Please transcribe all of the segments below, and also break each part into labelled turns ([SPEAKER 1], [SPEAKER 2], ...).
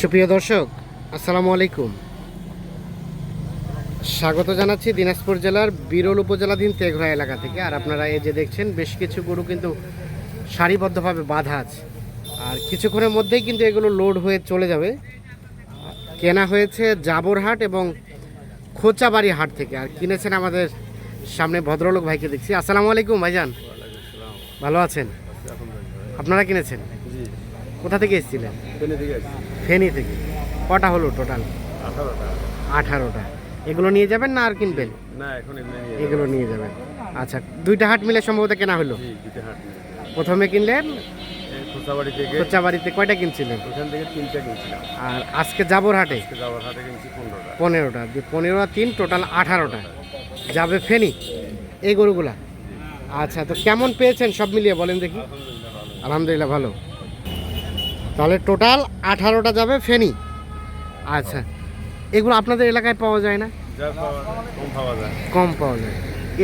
[SPEAKER 1] সুপ্রিয় দর্শক আসসালামু আলাইকুম। স্বাগত জানাচ্ছি দিনাজপুর জেলার বিরল উপজেলাধীন তেঘরা এলাকা থেকে। আর আপনারা এই যে দেখছেন বেশ কিছু গরু কিন্তু সারিবদ্ধভাবে বাঁধা আছে। আর কিছুক্ষণের মধ্যেই কিন্তু এগুলো লোড হয়ে চলে যাবে। কেনা হয়েছে জাবরহাট এবং খোঁচাবাড়ি হাট থেকে। আর কিনেছেন আমাদের সামনে ভদ্রলোক ভাইকে দেখছি। আসসালামু আলাইকুম ভাইজান। ভালো আছেন? আপনারা কিনেছেন?
[SPEAKER 2] জি।
[SPEAKER 1] কোথা থেকে এসেছিলেন? ফেনী থেকে। কটা হলো টোটাল
[SPEAKER 2] আঠারোটা।
[SPEAKER 1] আঠারোটা। এগুলো নিয়ে যাবেন না আর কিনবেন?
[SPEAKER 2] না এখন
[SPEAKER 1] এগুলো নিয়ে যাবেন। আচ্ছা দুইটা হাট মিলে সম্ভবত কেনা হলো? প্রথমে কিনলেন?
[SPEAKER 2] থেকে।
[SPEAKER 1] কয়টা কিনছিলেন?
[SPEAKER 2] ওখান থেকে তিনটা কিনছিলাম।
[SPEAKER 1] আর আজকে যাবর হাটে?
[SPEAKER 2] আজকে হাটে কিনছি পনেরোটা।
[SPEAKER 1] পনেরোটা। তিন টোটাল আঠারোটা। যাবে ফেনি? এই গরুগুলা? আচ্ছা তো কেমন পেয়েছেন সব মিলিয়ে বলেন দেখি। আলহামদুলিল্লাহ ভালো। তাহলে টোটাল আঠারোটা যাবে ফেনি। আচ্ছা এগুলো আপনাদের এলাকায় পাওয়া যায় না?
[SPEAKER 2] পাওয়া যায়, কম পাওয়া যায়।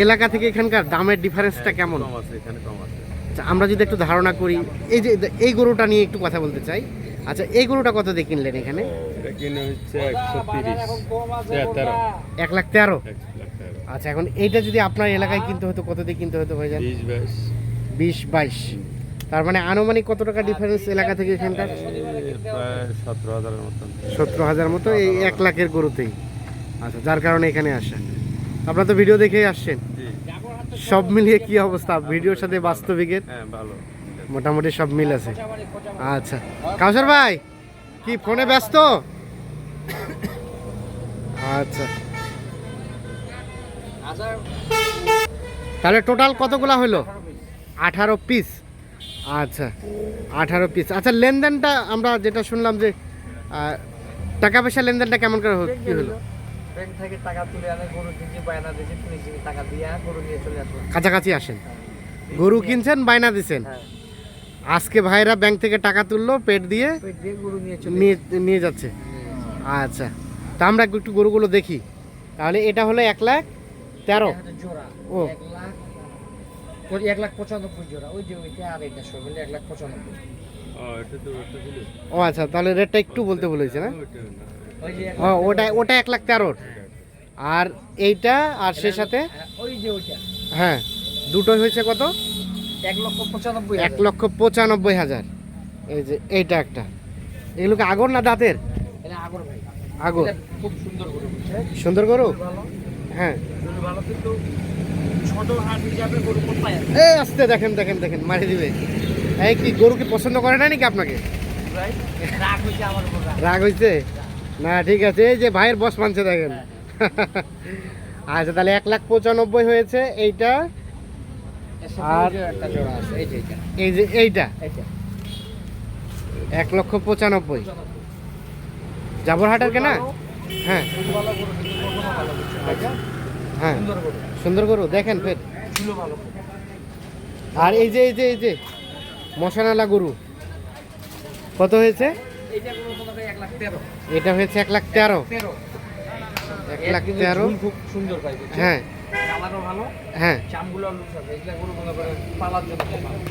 [SPEAKER 1] এলাকা থেকে এখানকার দামের ডিফারেন্সটা কেমন?
[SPEAKER 2] আছে এখানে কম
[SPEAKER 1] আচ্ছা, আমরা যদি একটু ধারণা করি এই যে এই গরুটা নিয়ে একটু কথা বলতে চাই। আচ্ছা এই গরুটা কত দিয়ে কিনলেন এখানে? এক লাখ তেরো? আচ্ছা এখন এইটা যদি আপনার এলাকায় কিনতে হতো কত দিয়ে কিনতে হতো
[SPEAKER 2] বাইশ।
[SPEAKER 1] বিশ বাইশ। তার মানে আনুমানিক কত টাকা ডিফারেন্স এলাকা থেকে এখানকার?
[SPEAKER 2] সতেরো হাজারের মতন
[SPEAKER 1] সতেরো হাজার মতো এই এক লাখের গরুতেই। আচ্ছা যার কারণে এখানে আসা। আপনারা তো ভিডিও দেখেই আসছেন। সব মিলিয়ে কি অবস্থা? ভিডিওর সাথে বাস্তবিকের?
[SPEAKER 2] হ্যাঁ ভালো।
[SPEAKER 1] মোটামুটি সব মিল আছে। আচ্ছা। কাউসার ভাই কি ফোনে ব্যস্ত? আচ্ছা। তাহলে টোটাল কতগুলা হলো? আঠারো পিস আচ্ছা আঠারো পিস আচ্ছা লেনদেনটা আমরা যেটা শুনলাম যে টাকা পয়সা লেনদেনটা কেমন করে হলো কি হলো?
[SPEAKER 3] ব্যাংক থেকে টাকা তুলে আনে গরু কিনছি বায়না দিয়েছি ফিনিশিং টাকা দিয়ে গরু নিয়ে চলে আসলাম
[SPEAKER 1] কাছাকাছি আসেন। গরু কিনছেন বায়না দিছেন?
[SPEAKER 3] হ্যাঁ।
[SPEAKER 1] আজকে ভাইরা ব্যাংক থেকে টাকা তুললো পেট দিয়ে
[SPEAKER 3] নিয়ে
[SPEAKER 1] যাচ্ছে। আচ্ছা তা আমরা একটু গরুগুলো দেখি। তাহলে এটা হলো এক লাখ তেরো। ও।
[SPEAKER 3] এক লাখ পঁচানব্বই জোড়া। ওই যে ওইটা আর এটা সব মিলে এক লাখ পঁচানব্বই।
[SPEAKER 2] ও এটা তো ওটা ছিল
[SPEAKER 1] ও আচ্ছা তাহলে রেটটা একটু বলতে বলেছে না?
[SPEAKER 2] ওইটা না।
[SPEAKER 3] ওই যে এক
[SPEAKER 1] ও
[SPEAKER 3] লাখ
[SPEAKER 1] ওটা ওটা এক লাখ তেরোর। আর এইটা আর সে সাথে?
[SPEAKER 3] হ্যাঁ, ওই যে ওইটা।
[SPEAKER 1] হ্যাঁ দুটোই হয়েছে কত?
[SPEAKER 3] এক লক্ষ পঁচানব্বই
[SPEAKER 1] এক লক্ষ পঁচানব্বই হাজার। এই যে এইটা একটা। এগুলোকে আগর না দাঁতের?
[SPEAKER 3] আগর ভাই।
[SPEAKER 1] আগর।
[SPEAKER 3] খুব সুন্দর গরু।
[SPEAKER 1] সুন্দর গরু? হ্যাঁ।
[SPEAKER 3] ভালো কিন্তু
[SPEAKER 1] এই আসতে দেখেন দেখেন দেখেন মারি দিবে। এই কি গরু কি পছন্দ করে না নাকি আপনাকে?
[SPEAKER 3] রাগ হয়েছে
[SPEAKER 1] না ঠিক আছে এই যে ভাইয়ের বস মানছে দেখেন। আচ্ছা তাহলে এক লাখ পঁচানব্বই হয়েছে এইটা। আর-
[SPEAKER 3] এই যে এইটা।
[SPEAKER 1] এক লক্ষ পঁচানব্বই। জাবরহাটের কেনা? হ্যাঁ? হ্যাঁ।
[SPEAKER 3] সুন্দর গরু?
[SPEAKER 1] দেখেন ফের। আর এই যে এই যে এই যে মশানালা গরু কত হয়েছে? এটা হয়েছে এক লাখ তেরো। এক লাখ তেরো।
[SPEAKER 3] খুব সুন্দর
[SPEAKER 1] হ্যাঁ। হ্যাঁ।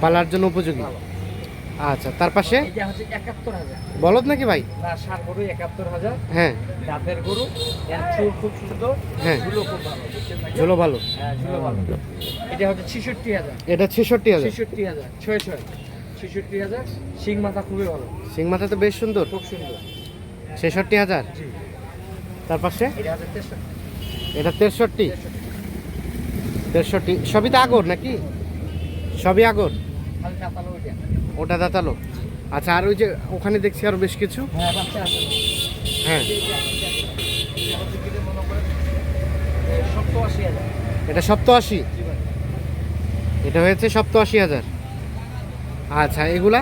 [SPEAKER 3] পালার জন্য
[SPEAKER 1] উপযোগী। আচ্ছা তার পাশে?
[SPEAKER 3] এইটা হচ্ছে একাত্তর হাজার।
[SPEAKER 1] বলদ নাকি ভাই?
[SPEAKER 3] সার গরু একাত্তর হাজার।
[SPEAKER 1] হ্যাঁ।
[SPEAKER 3] দাঁতের গরু এর চুল খুব সুন্দর
[SPEAKER 1] হ্যাঁ।
[SPEAKER 3] ঝুলো খুব ভালো
[SPEAKER 1] ঝোলো ভালো।
[SPEAKER 3] হ্যাঁ ঝুলো ভালো। এটা হচ্ছে ছেষট্টি হাজার।
[SPEAKER 1] এটা ছেষট্টি হাজার।
[SPEAKER 3] ছেষট্টি হাজার ছয় ছয়। ছেষট্টি হাজার শিং মাথা খুবই ভালো।
[SPEAKER 1] সিং মাথা তো বেশ সুন্দর।
[SPEAKER 3] খুব সুন্দর।
[SPEAKER 1] ছেষট্টি হাজার। তার পাশে?
[SPEAKER 3] এটা তেষট্টি।
[SPEAKER 1] এটা তেষট্টি। সবই তো আগর নাকি? সবই আগর। ওটা দাঁতালো। আচ্ছা আর ওই যে ওখানে দেখছি আরও বেশ কিছু।
[SPEAKER 3] হ্যাঁ
[SPEAKER 1] হ্যাঁ।
[SPEAKER 3] আশি
[SPEAKER 1] এটা সপ্তআশি। এটা হয়েছে সপ্তআশি হাজার। আচ্ছা এগুলা?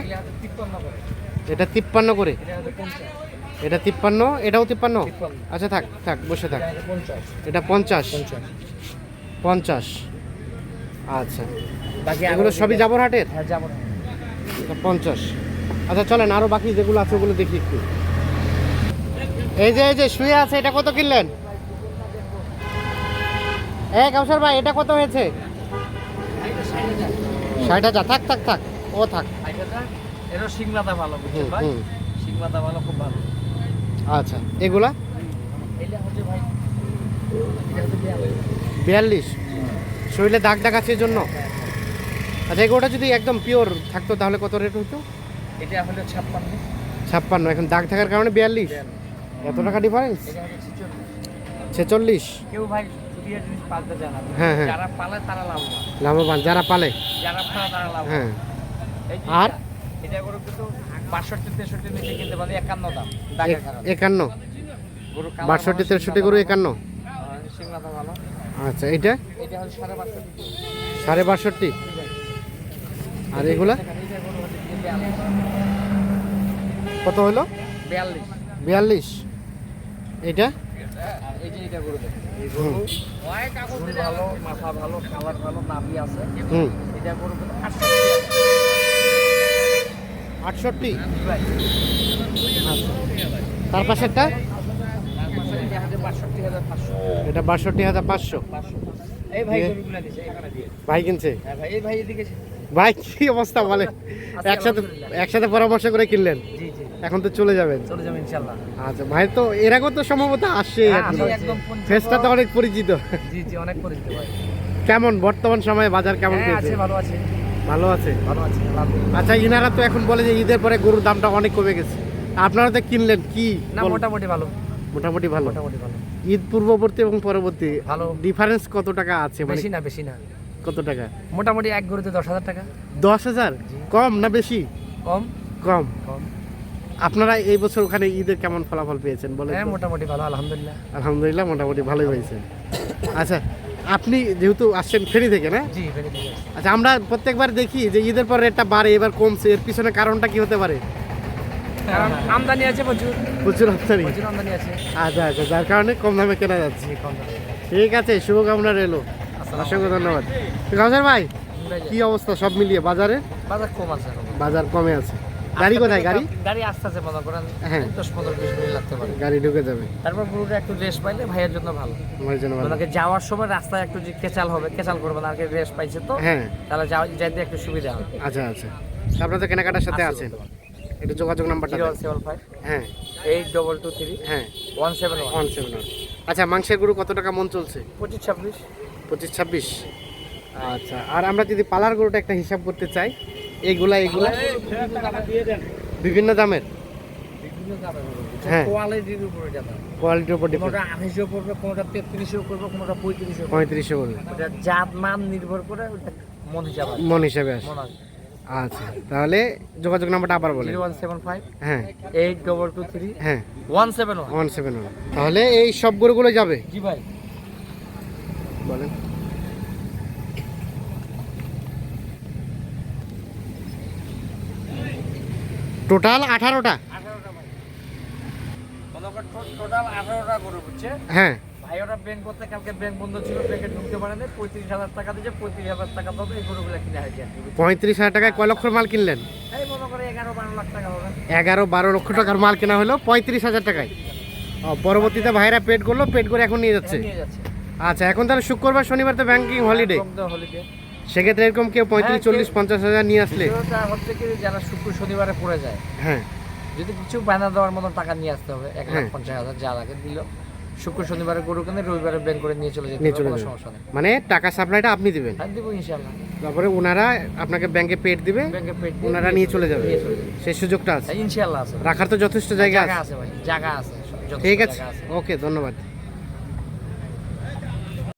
[SPEAKER 1] এটা তিপ্পান্ন করে।
[SPEAKER 3] এটা
[SPEAKER 1] তিপ্পান্ন এটাও তিপ্পান্ন? আচ্ছা থাক থাক বসে থাক।
[SPEAKER 3] এটা পঞ্চাশ।
[SPEAKER 1] পঞ্চাশ। আচ্ছা। এগুলো সবই যাবর হাটের?
[SPEAKER 3] হ্যাঁ যাব
[SPEAKER 1] এটা পঞ্চাশ। আচ্ছা চলেন আরও বাকি যেগুলো আছে ওগুলো দেখি একটু। এই যে এই যে শুয়ে আছে এটা কত কিনলেন? এ কাউসার ভাই এটা কত হয়েছে? ষাট হাজার। থাক থাক থাক। ও থাক।
[SPEAKER 3] এটা ভালো খুব ভালো।
[SPEAKER 1] আচ্ছা এগুলা?
[SPEAKER 3] বিয়াল্লিশ।
[SPEAKER 1] শরীরে দাগ দাগ আছে জন্য? আচ্ছা এগুলোটা যদি একদম পিওর থাকতো তাহলে কত রেট হতো
[SPEAKER 3] এটা হলো ছাপ্পান্ন।
[SPEAKER 1] ছাপ্পান্ন এখন দাগ থাকার কারণে বিয়াল্লিশ। এত টাকা ডিফারেন্স
[SPEAKER 3] ছেচল্লিশ। কেউ ভাই
[SPEAKER 1] হ্যাঁ, হ্যাঁ।
[SPEAKER 3] যারা পালে তারা লাভবান।
[SPEAKER 1] লাভবান যারা পালে।
[SPEAKER 3] যারা পালে তারা লাভবান।
[SPEAKER 1] হ্যাঁ। আর?
[SPEAKER 3] এটা- গরু কিন্তু বাষট্টি তেষট্টি নিচে কিনতে পারে একান্ন দাম
[SPEAKER 1] একান্ন।
[SPEAKER 3] গরু
[SPEAKER 1] বাষট্টি তেষট্টি
[SPEAKER 3] সিংনাটা
[SPEAKER 1] একান্ন।
[SPEAKER 3] হ্যাঁ,
[SPEAKER 1] আচ্ছা এটা
[SPEAKER 3] সাড়ে বাষট্টি।
[SPEAKER 1] আর এগুলা? কত হলো
[SPEAKER 3] বিয়াল্লিশ।
[SPEAKER 1] বিয়াল্লিশ। এটা
[SPEAKER 3] আটষট্টি।
[SPEAKER 1] তার পাশে একটা
[SPEAKER 3] এটা বাষট্টি হাজার পাঁচশো। ভাই
[SPEAKER 1] কিনছে?
[SPEAKER 3] হ্যাঁ ভাই
[SPEAKER 1] কি অবস্থা বলে? একসাথে একসাথে পরামর্শ করে কিনলেন? এখন তো চলে যাবেন?
[SPEAKER 3] চলে যাবেন ইনশাল্লাহ।
[SPEAKER 1] আচ্ছা ভাই তো এর আগেও তো সম্ভবত আসছে
[SPEAKER 3] হ্যাঁ, আসে একদম
[SPEAKER 1] ফেসটা তো অনেক পরিচিত।
[SPEAKER 3] জি জি অনেক পরিচিত ভাই।
[SPEAKER 1] কেমন বর্তমান সময়ে বাজার কেমন
[SPEAKER 3] হ্যাঁ আছে ভালো আছে।
[SPEAKER 1] ভালো আছে?
[SPEAKER 3] ভালো আছে
[SPEAKER 1] আচ্ছা ইনারা তো এখন বলে যে ঈদের পরে গরুর দামটা অনেক কমে গেছে। আপনারা তো কিনলেন কি
[SPEAKER 3] না মোটামুটি ভালো।
[SPEAKER 1] মোটামুটি ভালো।
[SPEAKER 3] মোটামুটি ভালো।
[SPEAKER 1] ঈদ পূর্ববর্তী এবং পরবর্তী
[SPEAKER 3] ভালো।
[SPEAKER 1] ডিফারেন্স কত টাকা আছে? মানে
[SPEAKER 3] বেশি না বেশি না।
[SPEAKER 1] কত টাকা?
[SPEAKER 3] মোটামুটি এক গরুতে দশ হাজার টাকা।
[SPEAKER 1] দশ হাজার? কম না বেশি?
[SPEAKER 3] কম।
[SPEAKER 1] কম।
[SPEAKER 3] কম।
[SPEAKER 1] আপনারা এই বছর ওখানে ঈদের কেমন ফলাফল পেয়েছেন বলে
[SPEAKER 3] হ্যাঁ মোটামুটি ভালো আলহামদুলিল্লাহ।
[SPEAKER 1] আলহামদুলিল্লাহ মোটামুটি ভালোই হয়েছে। আচ্ছা আপনি যেহেতু আসছেন ফেরি থেকে না?
[SPEAKER 3] জি ভেরি গুড
[SPEAKER 1] আচ্ছা আমরা প্রত্যেকবার দেখি যে ঈদের পর রেটটা বাড়ে এবার কমছে। এর পিছনে কারণটা কি হতে পারে?
[SPEAKER 3] আমদানি আছে প্রচুর।
[SPEAKER 1] প্রচুর রপ্তানি
[SPEAKER 3] প্রচুর আমদানি আছে।
[SPEAKER 1] আচ্ছা আচ্ছা যার কারণে কম দামে কেনা যাচ্ছে। ঠিক আছে শুভকামনা রইল। অসংখ্য ধন্যবাদ। গাছের ভাই। কি অবস্থা? সব মিলিয়ে বাজারে?
[SPEAKER 3] বাজার কম আছে
[SPEAKER 1] বাজার কমে আছে। গাড়ি কোথায়? গাড়ি?
[SPEAKER 3] গাড়ি আসতে আছে মনে করেন
[SPEAKER 1] হ্যাঁ।
[SPEAKER 3] দশ পনেরো বিশ মিনিট লাগতে পারে।
[SPEAKER 1] গাড়ি ঢুকে যাবে।
[SPEAKER 3] তারপর গরুটা একটু রেস্ট পাইলে ভাইয়ের জন্য ভালো।
[SPEAKER 1] আমার জন্য ভালো।
[SPEAKER 3] যাওয়ার সময় রাস্তায় একটু যে কেচাল হবে কেচাল করবে না আগে রেস্ট পাইছে তো
[SPEAKER 1] হ্যাঁ।
[SPEAKER 3] তাহলে যাইতে একটু সুবিধা হবে।
[SPEAKER 1] আচ্ছা আচ্ছা। আপনার তো কেনাকাটার সাথে আছেন? একটু যোগাযোগ নাম্বারটা
[SPEAKER 3] জিরো। সেভেন ফাইভ
[SPEAKER 1] হ্যাঁ।
[SPEAKER 3] এইট ডবল টু থ্রি
[SPEAKER 1] হ্যাঁ।
[SPEAKER 3] One seven one
[SPEAKER 1] one seven আচ্ছা মাংসের গুরু কত টাকা মন চলছে?
[SPEAKER 3] পঁচিশ ছাব্বিশ।
[SPEAKER 1] পঁচিশ ছাব্বিশ। আচ্ছা আর আমরা যদি পালার গরুটা একটা হিসাব করতে চাই এইগুলা এইগুলা বিভিন্ন দামের। হ্যাঁ।
[SPEAKER 3] কোয়ালিটির উপরে
[SPEAKER 1] কোয়ালিটির উপর ডিপেন্ড
[SPEAKER 3] কোনোটা আঠাশও পড়বে কোনোটা তেত্রিশও করবে কোনোটা পঁয়ত্রিশও করবে।
[SPEAKER 1] পঁয়ত্রিশশো বলবে
[SPEAKER 3] ওটা জাত মান নির্ভর করে মন হিসাব
[SPEAKER 1] মন হিসাবে আসে আচ্ছা তাহলে যোগাযোগ নাম্বারটা আবার
[SPEAKER 3] জিরো ওয়ান সেভেন ফাইভ
[SPEAKER 1] হ্যাঁ।
[SPEAKER 3] এইট ডবল টু থ্রি
[SPEAKER 1] হ্যাঁ।
[SPEAKER 3] One seven one.
[SPEAKER 1] One seven one. তাহলে এই সব গরুগুলো যাবে।
[SPEAKER 3] জি ভাই
[SPEAKER 1] বলেন টোটাল আঠারোটা?
[SPEAKER 3] টোটাল আঠারোটা গরু বুঝছে?
[SPEAKER 1] হ্যাঁ।
[SPEAKER 3] ভাই ওরা ব্যাংক করতে কালকে ব্যাংক বন্ধ ছিল ব্যাংকে ঢুকতে পারে না পঁয়ত্রিশ হাজার টাকা দিয়েছে পঁয়ত্রিশ হাজার টাকা পাবে এই গরুগুলো কিনে হয়েছে আর কি,
[SPEAKER 1] পঁয়ত্রিশ হাজার টাকায় কয় লক্ষর মাল কিনলেন?
[SPEAKER 3] এই মনে করে এগারো বারো লাখ টাকা হবে।
[SPEAKER 1] এগারো বারো লক্ষ টাকার মাল কেনা হলো পঁয়ত্রিশ হাজার টাকায়। পরবর্তীতে ভাইরা পেড করল পেড করে এখন নিয়ে যাচ্ছে।
[SPEAKER 3] নিয়ে যাচ্ছে।
[SPEAKER 1] আচ্ছা এখন তাহলে শুক্রবার শনিবার তো ব্যাংকিং হলিডে
[SPEAKER 3] হলিডে
[SPEAKER 1] সেক্ষেত্রে এরকম কেউ পঁয়ত্রিশ
[SPEAKER 3] হ্যাঁ,
[SPEAKER 1] চল্লিশ পঞ্চাশ হাজার নিয়ে আসলে?
[SPEAKER 3] হচ্ছে কি যারা শুক্র শনিবারে পড়ে যায়
[SPEAKER 1] হ্যাঁ।
[SPEAKER 3] যদি কিছু বায়না দেওয়ার মতো টাকা নিয়ে আসতে হবে এক লাখ
[SPEAKER 1] হ্যাঁ।
[SPEAKER 3] পঞ্চাশ হাজার যা লাগে দিল শুক্র শনিবারে গরু কেনে রবিবারে ব্যাংক করে নিয়ে চলে যেতে
[SPEAKER 1] নিয়ে
[SPEAKER 3] হবে,
[SPEAKER 1] চলে।
[SPEAKER 3] সমস্যা নেই।
[SPEAKER 1] মানে টাকা সাপ্লাইটা আপনি দিবেন?
[SPEAKER 3] হ্যাঁ দিব ইনশাল্লাহ
[SPEAKER 1] তারপরে ওনারা আপনাকে ব্যাংকে পেড দিবে
[SPEAKER 3] ব্যাংকে পেট
[SPEAKER 1] ওনারা নিয়ে চলে যাবে। সেই সুযোগটা আছে।
[SPEAKER 3] ইনশাল্লাহ আছে।
[SPEAKER 1] রাখার তো যথেষ্ট জায়গা আছে।
[SPEAKER 3] ভাই জায়গা আছে
[SPEAKER 1] ঠিক আছে। ওকে ধন্যবাদ।